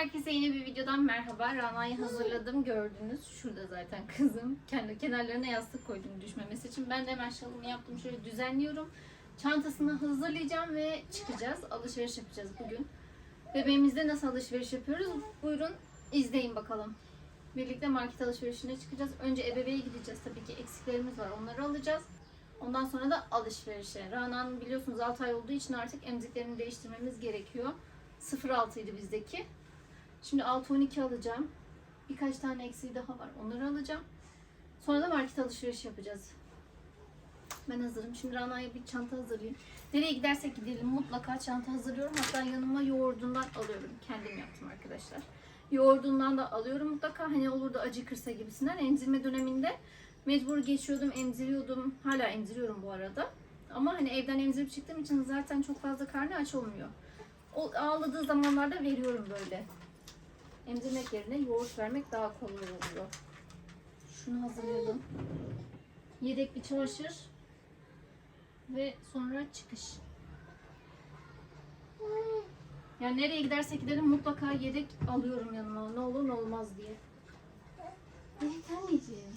Herkese yeni bir videodan merhaba. Rana'yı hazırladım gördünüz. Şurada zaten kızım. Kendi kenarlarına yastık koydum düşmemesi için. Ben de hemen şalımı yaptım. Şöyle düzenliyorum. Çantasını hazırlayacağım ve çıkacağız. Alışveriş yapacağız bugün. Bebeğimizde nasıl alışveriş yapıyoruz? Buyurun izleyin bakalım. Birlikte market alışverişine çıkacağız. Önce ebeveğe gideceğiz. Tabii ki eksiklerimiz var. Onları alacağız. Ondan sonra da alışverişe. Rana'nın biliyorsunuz 6 ay olduğu için artık emziklerini değiştirmemiz gerekiyor. 0.6 idi bizdeki. Şimdi 6-12 alacağım. Birkaç tane eksiği daha var. Onları alacağım. Sonra da market alışveriş yapacağız. Ben hazırım. Şimdi Rana'ya bir çanta hazırlayayım. Nereye gidersek gidelim mutlaka çanta hazırlıyorum. Hatta yanıma yoğurdundan alıyorum. Kendim yaptım arkadaşlar. Yoğurdundan da alıyorum mutlaka. Hani olur da acıkırsa gibisinden. Emzirme döneminde mecbur geçiyordum, emziriyordum. Hala emziriyorum bu arada. Ama hani evden emzirip çıktığım için zaten çok fazla karnı aç olmuyor. O ağladığı zamanlarda veriyorum böyle. Emzirmek yerine yoğurt vermek daha kolay oluyor. Şunu hazırladım. Yedek bir çamaşır ve sonra çıkış. Yani nereye gidersek gidelim mutlaka yedek alıyorum yanıma. Ne olur ne olmaz diye. Evet anneciğim.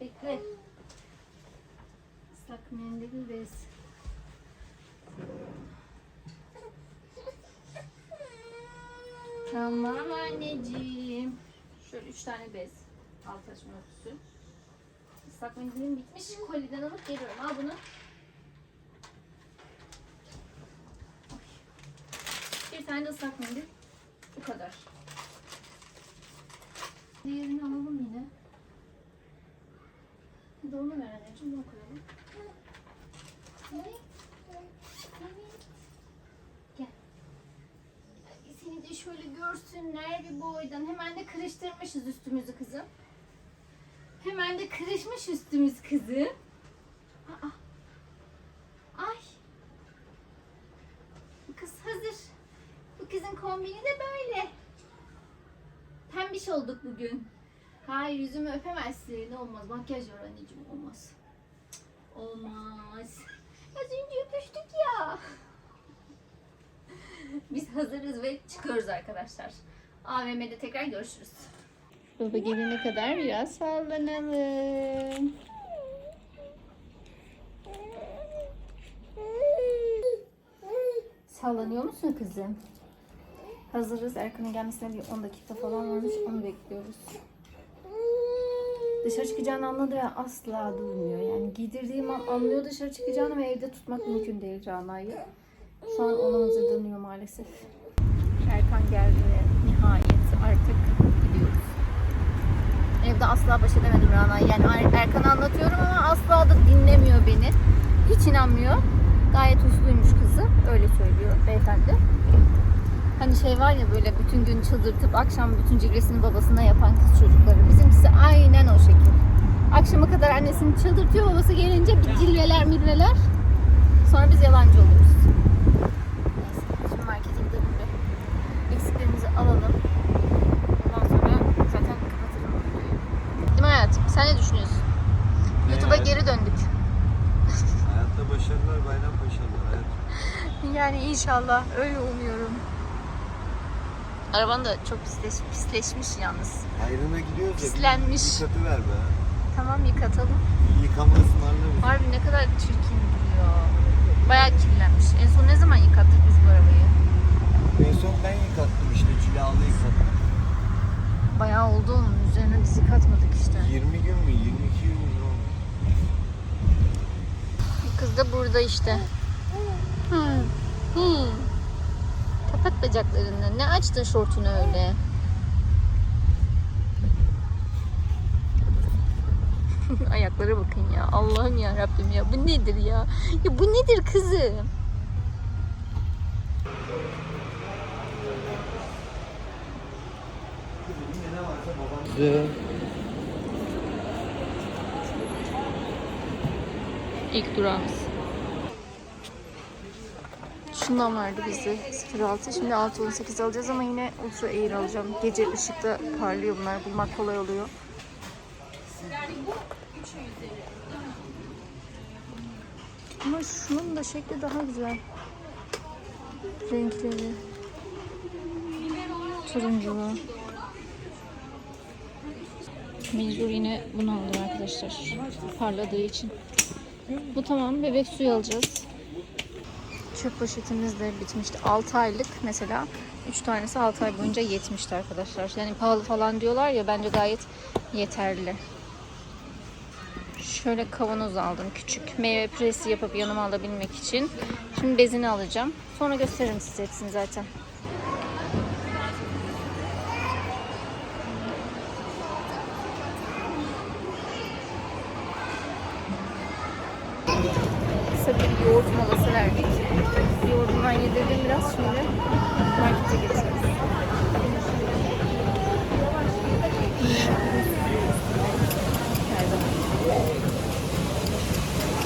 Bekle. Islak mendil bez. Tamam anneciğim. Şöyle üç tane bez. Alt açma örtüsü. Islak mendilim bitmiş. Koliden alıp geliyorum. Al bunu. Bir tane de ıslak mendil. Bu kadar. Diğerini alalım yine. Onu ver anneciğim. Bunu koyalım. Ne? Evet. Gel. Seni de şöyle görsünler bir boydan. Hemen de kırıştırmışız üstümüzü kızım. Hemen de kırışmış üstümüz kızım. Aa. Ay. Bu kız hazır. Bu kızın kombini de böyle. Pembiş olduk bugün. Hayır yüzümü öpemezsin. Olmaz. Makyaj var anneciğim. Olmaz. Olmaz. Az önce öpüştük ya. Biz hazırız ve çıkıyoruz arkadaşlar. AVM'de tekrar görüşürüz. Baba gelene kadar biraz sallanalım. Sallanıyor musun kızım? Hazırız. Erkan'ın gelmesine bir 10 dakika falan varmış. Onu bekliyoruz. Dışarı çıkacağını anladı ve asla durmuyor. Yani giydirdiğim an anlıyor dışarı çıkacağını ve evde tutmak mümkün değil Rana'yı. Şu an ona hazırlanıyor maalesef. Erkan geldi ve nihayet artık gidiyoruz. Evde asla baş edemedim Rana'yı. Yani Er- Erkan'a anlatıyorum ama asla da dinlemiyor beni. Hiç inanmıyor. Gayet usluymuş kızı. Öyle söylüyor beyefendi. Hani şey var ya böyle bütün gün çıldırtıp akşam bütün cilvesini babasına yapan kız çocukları. Bizimkisi aynen o şekil. Akşama kadar annesini çıldırtıyor babası gelince bir cilveler mirveler. Sonra biz yalancı oluruz. Neyse şimdi markete gidelim bir. Eksiklerimizi alalım. Ondan sonra zaten kapatırım bu videoyu. Değil mi hayatım? Sen ne düşünüyorsun? YouTube'a hayatım? geri döndük. Hayatta başarılar, bayram başarılar hayatım. Yani inşallah öyle umuyorum. Araban da çok pisleş, pisleşmiş yalnız. Hayrına gidiyoruz ya. Pislenmiş. Yıkatı ver be. Tamam yıkatalım. Yıkama ısmarla bize. Harbi ne kadar çirkin duruyor. Bayağı kirlenmiş. En son ne zaman yıkattık biz bu arabayı? En son ben yıkattım işte. Cilalı yıkattım. Bayağı oldu onun üzerine biz yıkatmadık işte. 20 gün mü? 22 gün mü? Kız da burada işte. Hı. Hı. Kapat bacaklarını. Ne açtın şortunu öyle? Ayaklara bakın ya. Allah'ım ya Rabbim ya. Bu nedir ya? Ya bu nedir kızım? İlk durağımız. Şundan vardı bizde 06. Şimdi 618 alacağız ama yine Ultra Air alacağım. Gece ışıkta parlıyor bunlar. Bulmak kolay oluyor. Ama şunun da şekli daha güzel. Renkleri. turunculu. Mecbur yine bunu aldım arkadaşlar. Parladığı için. Bu tamam. Bebek suyu alacağız. Çöp poşetimiz de bitmişti. 6 aylık mesela 3 tanesi 6 ay boyunca yetmişti arkadaşlar. Yani pahalı falan diyorlar ya bence gayet yeterli. Şöyle kavanoz aldım küçük. Meyve püresi yapıp yanıma alabilmek için. Şimdi bezini alacağım. Sonra gösteririm size hepsini zaten. Kısa bir yoğurt molası verdik. Yoğurdumdan yedirdim biraz şimdi markete geçiyoruz.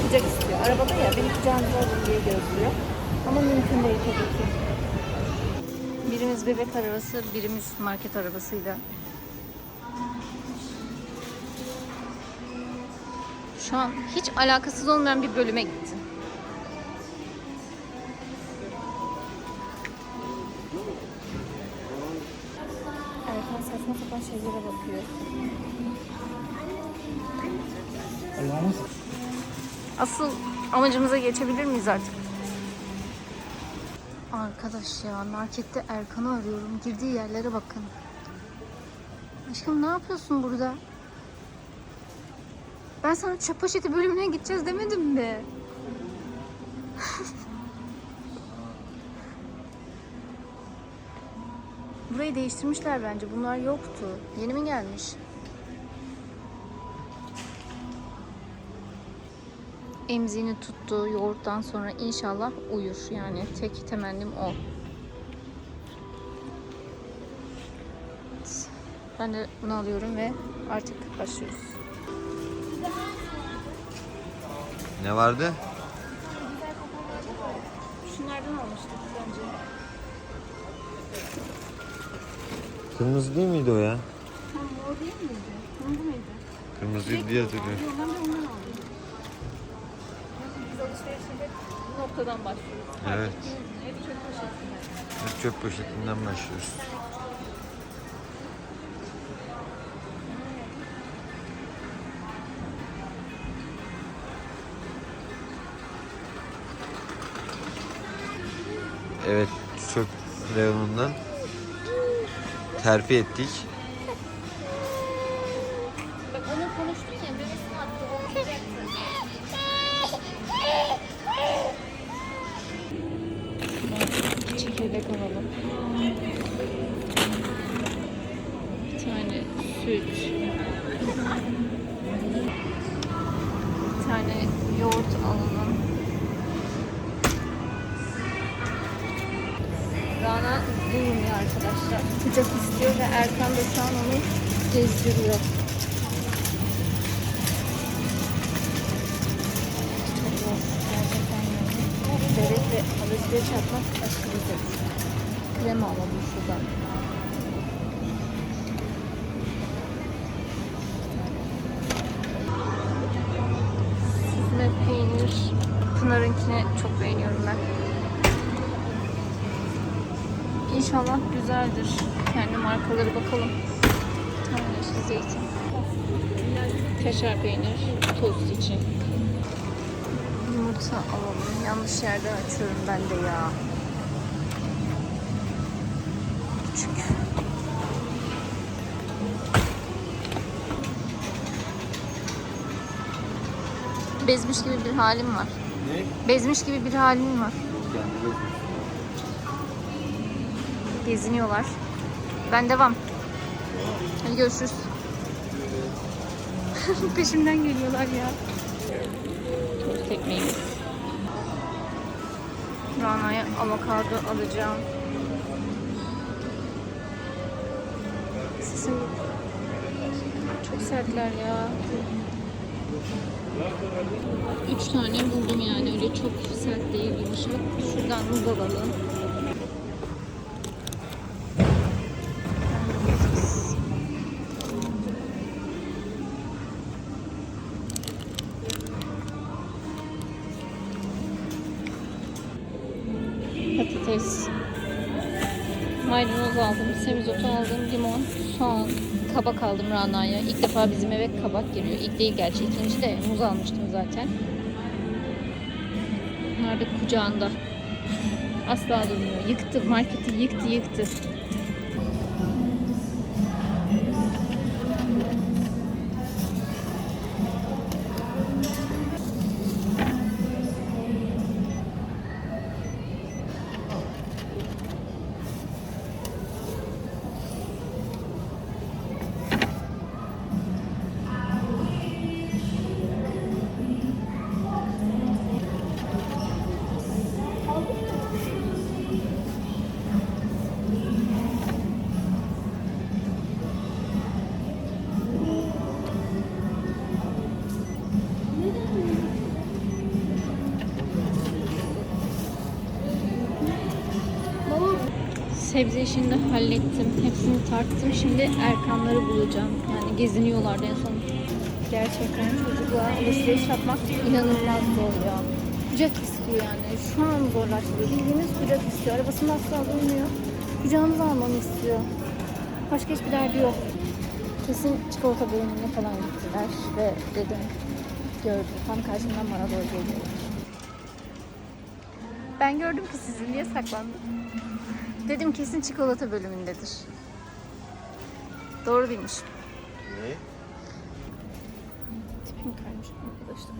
Sıcak istiyor. Arabada ya beni kucağınıza alın diye gözlüyor. Ama mümkün değil tabii ki. Birimiz bebek arabası, birimiz market arabasıyla. Şu an hiç alakasız olmayan bir bölüme gitti. Şeylere bakıyor. Asıl amacımıza geçebilir miyiz artık? Arkadaş ya markette Erkan'ı arıyorum. Girdiği yerlere bakın. Aşkım ne yapıyorsun burada? Ben sana çöp poşeti bölümüne gideceğiz demedim mi? Burayı değiştirmişler bence. Bunlar yoktu. Yeni mi gelmiş? Emziğini tuttu yoğurttan sonra inşallah uyur. Yani tek temennim o. Ben de bunu alıyorum ve artık başlıyoruz. Ne vardı? Şunlardan almıştık önce. Kırmızı değil miydi o ya? Tam mor değil miydi? Kırmızı mıydı? Kırmızıydı diye hatırlıyorum. Yok ben de ondan aldım. Biz alışverişe bu noktadan başlıyoruz. Evet. Hep çöp poşetinde. Hep çöp poşetinden başlıyoruz. Evet, çöp reyonundan terfi ettik. Sıcak istiyor ve Erkan da şu an onu gezdiriyor. Çok yani. Bebekle alışveriş yapmak aşırı zor. Krema alalım şuradan. Süzme peynir. Pınar'ınkini çok beğeniyorum ben. İnşallah güzeldir. Kendi markaları bakalım. Tane yeşil zeytin. Kaşar peynir, tost için. Yumurta alalım. Yanlış yerden açıyorum ben de ya. Küçük. Bezmiş gibi bir halim var. Ne? Bezmiş gibi bir halim var. Geziniyorlar. Ben devam. Hadi görüşürüz. Peşimden geliyorlar ya. Tost ekmeğimiz. Rana'ya avokado alacağım. Sesim çok sertler ya. Üç tane buldum yani öyle çok sert değil yumuşak. Şuradan muz alalım. Patates. Maydanoz aldım, semizotu aldım, limon, soğan, kabak aldım Rana'ya. İlk defa bizim eve kabak geliyor. İlk değil gerçi ikinci de muz almıştım zaten. Bunlar da kucağında. Asla durmuyor. Yıktı, marketi yıktı yıktı. Sebze işini de hallettim. Hepsini tarttım. Şimdi Erkanları bulacağım. Yani geziniyorlardı en son. Gerçekten çocukla alışveriş yapmak inanılmaz zor ya. Kucak istiyor yani. Şu an zorlaştırıyor. Bildiğiniz kucak istiyor. Arabasında asla durmuyor. Kucağınıza almanı istiyor. Başka hiçbir derdi yok. Kesin çikolata bölümüne falan gittiler ve dedim gördüm. Tam karşımdan bana doğru geliyor. Ben gördüm ki sizin niye saklandım? Dedim kesin çikolata bölümündedir. Doğru bilmiş. Ne? Tipim kaymış arkadaşlar.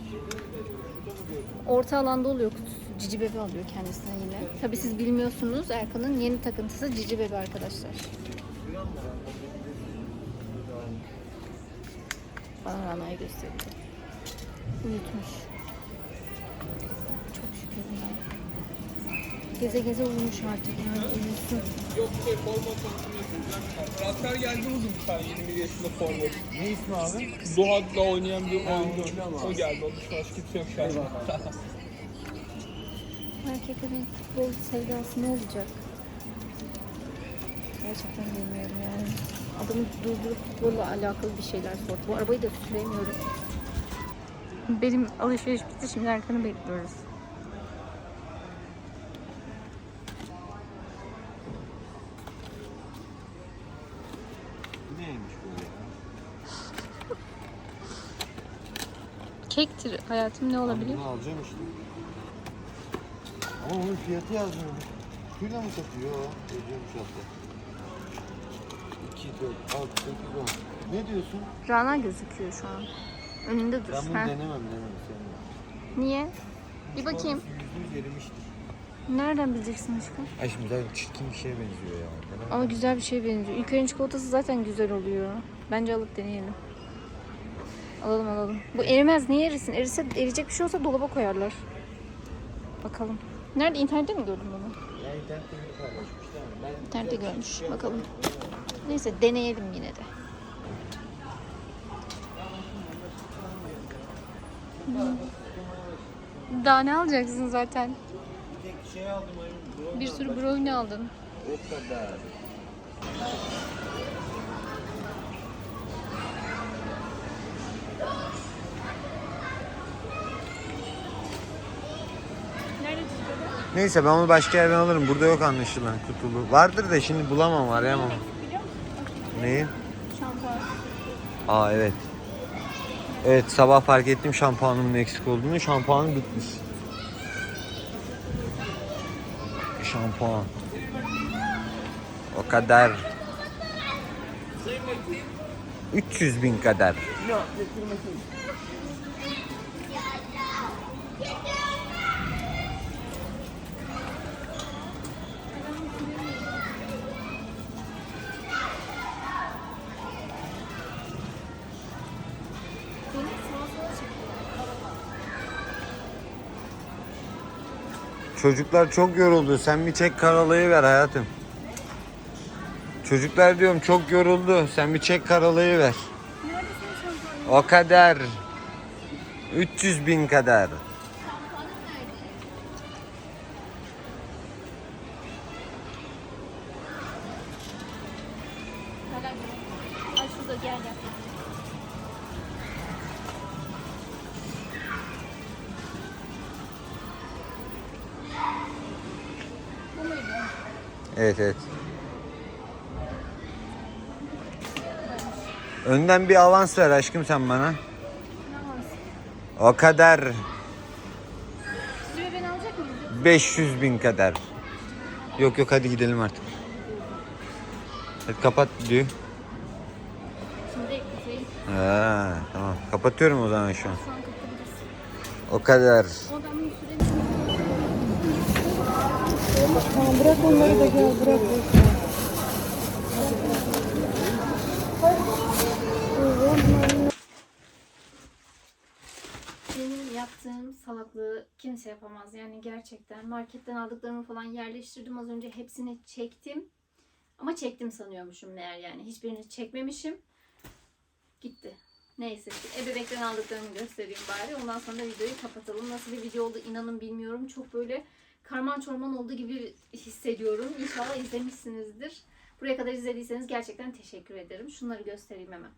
Orta alanda oluyor kutusu. Cici bebe alıyor kendisine yine. Tabi siz bilmiyorsunuz Erkan'ın yeni takıntısı cici bebe arkadaşlar. Bana Rana'yı gösterdi. Uyutmuş. Çok şükür ya. Geze geze uyumuş artık yani uyusun. Yok şey forma konusunda Transfer geldi bugün bir tane 21 yaşında forma. Ne ismi abi? Doğad'la oynayan bir oyuncu. O geldi. Onun dışında başka kimse yok şu an. Erkeklerin futbol sevdası ne olacak? Gerçekten bilmiyorum yani. Adamı durdurup futbolla alakalı bir şeyler sordu. Bu arabayı da süremiyorum. Benim alışveriş bitti. Şimdi Erkan'ı bekliyoruz. Neymiş bu ya? Kektir hayatım ne olabilir? Bunu alacağım işte. Ama onun fiyatı yazmıyor. Kuyla mı satıyor? Ödüyormuş hatta. 2, 4, 6, 8, 10. Ne diyorsun? Rana gözüküyor şu an. Önünde dur. Ben bunu Ha. denemem denemem sevmem. Niye? Bir bakayım. Yüzde yüz erimiştir. Nereden bileceksin aşkım? Ay şimdi zaten çirkin bir şeye benziyor ya. Ama güzel bir şey benziyor. Ülkenin çikolatası zaten güzel oluyor. Bence alıp deneyelim. Alalım alalım. Bu erimez. Niye erisin? Erirse eriyecek bir şey olsa dolaba koyarlar. Bakalım. Nerede? İnternette mi gördün bunu? Ya internette ben görmüş. Bakalım. Neyse deneyelim yine de. Daha ne alacaksın zaten? bir şey. Bir sürü brownie aldın. O kadar. Neyse ben onu başka yerden alırım. Burada yok anlaşılan kutulu. Vardır da şimdi bulamam arayamam. Neyi? Şampuan. Aa evet. Evet sabah fark ettim şampuanımın eksik olduğunu. Şampuanım bitmiş. Şampuan. O kadar. 300 bin kadar. Çocuklar çok yoruldu. Sen bir çek karalayı ver hayatım. Çocuklar diyorum çok yoruldu. Sen bir çek karalayı ver. O kadar. 300 bin kadar. Evet evet. Önden bir avans ver aşkım sen bana. O kadar. Siz beni 500 bin kadar. Yok yok hadi gidelim artık. Hadi kapat diyor. Şimdi. Ha, tamam. Kapatıyorum o zaman şu an. O kadar. O zaman Tamam bırak onları da gel bırak. Yaptığım salaklığı kimse yapamaz. Yani gerçekten marketten aldıklarımı falan yerleştirdim. Az önce hepsini çektim. Ama çektim sanıyormuşum meğer yani. Hiçbirini çekmemişim. Gitti. Neyse ebebekten aldıklarımı göstereyim bari. Ondan sonra da videoyu kapatalım. Nasıl bir video oldu inanın bilmiyorum. Çok böyle karman çorman olduğu gibi hissediyorum. İnşallah izlemişsinizdir. Buraya kadar izlediyseniz gerçekten teşekkür ederim. Şunları göstereyim hemen.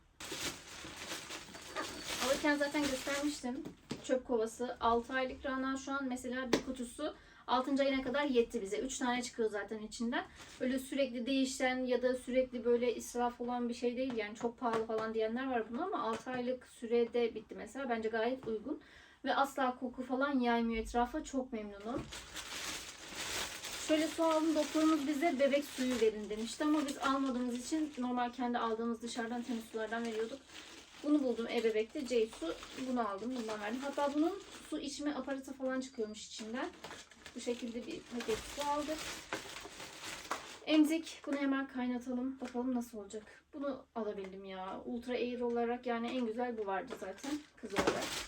Alırken zaten göstermiştim. Çöp kovası 6 aylık Rana şu an mesela bir kutusu 6. ayına kadar yetti bize. 3 tane çıkıyor zaten içinden. Böyle sürekli değişen ya da sürekli böyle israf olan bir şey değil. Yani çok pahalı falan diyenler var buna ama 6 aylık sürede bitti mesela. Bence gayet uygun. Ve asla koku falan yaymıyor etrafa. Çok memnunum. Şöyle su aldım. Doktorumuz bize bebek suyu verin demişti ama biz almadığımız için normal kendi aldığımız dışarıdan temiz sulardan veriyorduk. Bunu buldum ebebekte. Ceysu. Bunu aldım. Bundan verdim. Hatta bunun su içme aparatı falan çıkıyormuş içinden. Bu şekilde bir paket su aldık. Emzik. Bunu hemen kaynatalım. Bakalım nasıl olacak. Bunu alabildim ya. Ultra Air olarak yani en güzel bu vardı zaten. Kız olarak.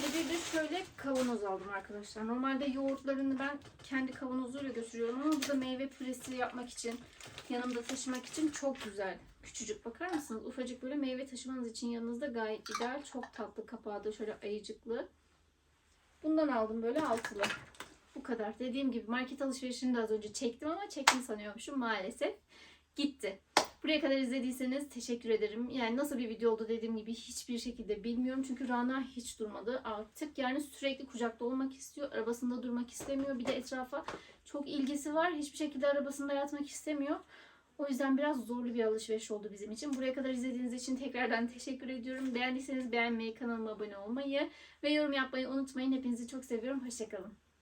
Ve bir de şöyle kavanoz aldım arkadaşlar. Normalde yoğurtlarını ben kendi kavanozuyla götürüyorum ama bu da meyve püresi yapmak için, yanımda taşımak için çok güzel. Küçücük bakar mısınız? Ufacık böyle meyve taşımanız için yanınızda gayet ideal. Çok tatlı kapağı da şöyle ayıcıklı. Bundan aldım böyle altılı. Bu kadar. Dediğim gibi market alışverişini de az önce çektim ama çektim sanıyormuşum maalesef. Gitti. Buraya kadar izlediyseniz teşekkür ederim. Yani nasıl bir video oldu dediğim gibi hiçbir şekilde bilmiyorum. Çünkü Rana hiç durmadı artık. Yani sürekli kucakta olmak istiyor. Arabasında durmak istemiyor. Bir de etrafa çok ilgisi var. Hiçbir şekilde arabasında yatmak istemiyor. O yüzden biraz zorlu bir alışveriş oldu bizim için. Buraya kadar izlediğiniz için tekrardan teşekkür ediyorum. Beğendiyseniz beğenmeyi, kanalıma abone olmayı ve yorum yapmayı unutmayın. Hepinizi çok seviyorum. Hoşçakalın.